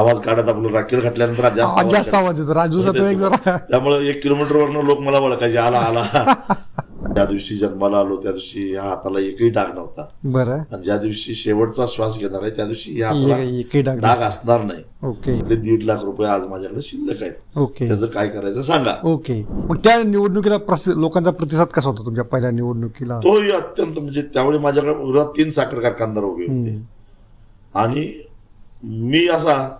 आवाज काढत आपलं राखेल घातल्यानंतर जास्त आवाज येतो. राजूचा तो एक जरा. त्यामुळे एक किलोमीटर वरनं लोक मला ओळखायचे आला आला. ज्या दिवशी जन्माला आलो त्या दिवशी या हाताला एकही डाग नव्हता. बरं. आणि ज्या दिवशी शेवटचा श्वास घेणार आहे त्या दिवशी या हाताला एकही डाग डाग असणार नाही. ओके. आपले दीड लाख रुपये आज माझ्याकडे शिल्लक आहेत. ओके. त्याचं काय करायचं सांगा. ओके. मग त्या निवडणुकीला प्रस- लोकांचा प्रतिसाद कसा होता तुमच्या पहिल्या निवडणुकीला? तोही अत्यंत म्हणजे त्यावेळी माझ्याकडे विरोधात तीन साखर कारखानदार उभे होते. हम्म. आणि मी असा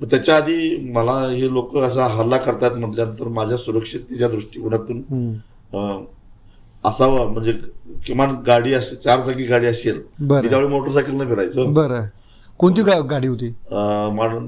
त्याच्या आधी मला हे लोक असा हल्ला करतात म्हटल्यानंतर माझ्या सुरक्षिततेच्या दृष्टिकोनातून असावं. म्हणजे किमान गाडी असेल चार चाकी गाडी असेल त्यावेळी मोटरसायकलनं फिरायचो. बरं. कोणती गाडी होती?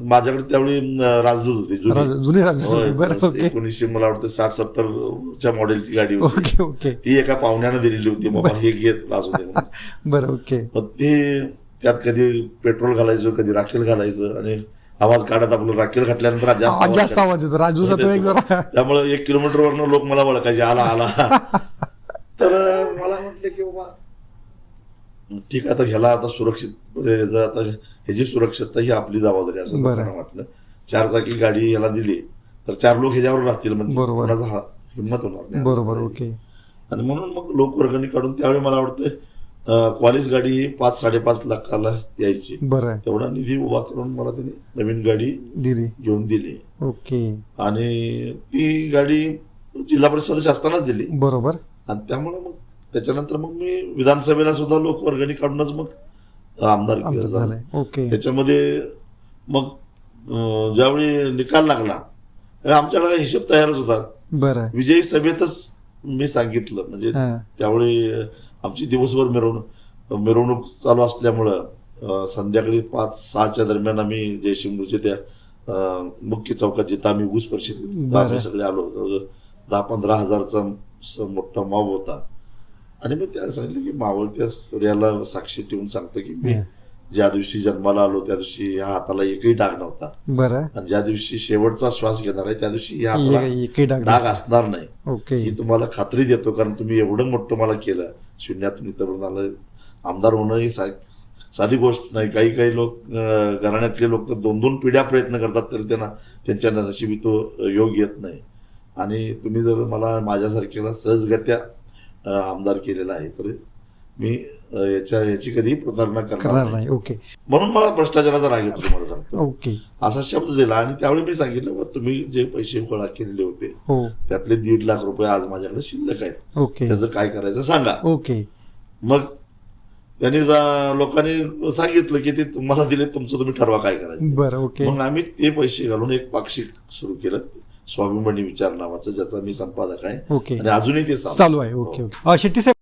माझ्याकडे त्यावेळी राजदूत होती जुनी. राज- जुनी राजदूत एकोणीसशे मला वाटतं साठ सत्तरच्या मॉडेलची गाडी होती. ती एका पाहुण्यानं दिलेली होती. बाबा हे घेत. बरं ओके. मग ते त्यात कधी पेट्रोल घालायचं कधी राखेल घालायचं आणि आवाज काढत आपलं राखेल घातल्यानंतर जास्त आवाज येतो. राजूचा तो एक जरा. त्यामुळे एक किलोमीटर वरनं लोक मला ओळखायचे. आला आला. तर मला म्हटलं की बाबा ठीक आहे आता ह्याला आता सुरक्षित म्हणजे आता ह्याची सुरक्षितता ही आपली जबाबदारी असं. लोकांना वाटलं. चार चाकी गाडी याला दिली. तर चार लोक ह्याच्यावर राहतील म्हणजे हिंमत होणार बरोबर ओके. आणि म्हणून मग लोक वर्गणी काढून त्यावेळी मला वाटतं क्वालिस गाडी ही पाच साडेपाच लाखाला यायची. बरं. तेवढा निधी उभा करून मला त्यांनी नवीन गाडी दिदी घेऊन दिली. ओके. आणि ती गाडी जिल्हा परिषद सदस्य असतानाच दिली. बरोबर. आणि त्यामुळे मग त्याच्यानंतर मग मी विधानसभेला सुद्धा लोक वर्गणी काढूनच मग आमदार आमचं झालो. झालंय ओके. त्याच्यामध्ये मग अं, ज्यावेळी निकाल लागला त्यावेळी आमच्याकडे काही हिशोब तयारच होता. बरं. विजयी सभेतच मी सांगितलं. म्हणजे हा. त्यावेळी आमची दिवसभर मिरवणूक मिरवणूक चालू असल्यामुळं संध्याकाळी पाच सहाच्या दरम्यान आम्ही जयशिंगपूरच्या त्या मुख्य चौकात जिथं आम्ही ऊस परिषद. आम्ही सगळे आलो दहा पंधरा हजारचा मोठा माव होता आणि मी त्याला सांगितलं की मावळत्या सूर्याला साक्षी ठेवून सांगतो की मी. ज्या दिवशी जन्माला आलो त्या दिवशी या हाताला एकही डाग नव्हता. बरं. आणि ज्या दिवशी शेवटचा श्वास घेणार आहे त्या दिवशी या हाताला डाग असणार नाही. ओके. ही तुम्हाला खात्री देतो कारण तुम्ही एवढं मोठं मला केलं. शून्यातून इथं आलं आमदार होणं ही साधी गोष्ट नाही. काही काही लोक घराण्यातले लोक तर दोन दोन पिढ्या प्रयत्न करतात तरी त्यांना त्यांच्या नशिबी तो योग येत नाही. आणि तुम्ही जर मला माझ्यासारख्याला सहजगत्या आमदार केलेला आहे तर मी याच्या याची कधीही प्रतारणा करणार नाही. ओके. म्हणून मला भ्रष्टाचाराचा राग येतो तुम्हाला सांगतो. ओके. असा शब्द दिला आणि त्यावेळी मी सांगितलं "बा, तुम्ही जे पैसे गोळा केलेले होते हो. त्यातले दीड लाख रुपये आज माझ्याकडे शिल्लक आहेत. ओके. त्याचं काय करायचं सांगा. ओके. मग त्यांनी लोकांनी सांगितलं की ते तुम्हाला दिले तुमचं तुम्ही ठरवा काय करायचं. बरं ओके. मग आम्ही ते पैसे घालून एक पाक्षिक सुरू केलं. स्वाभिमानी विचार नावाचं ज्याचा मी संपादक आहे. ओके. आणि अजूनही ते चालू आहे. Okay okay. अं, शेट्टी साहेब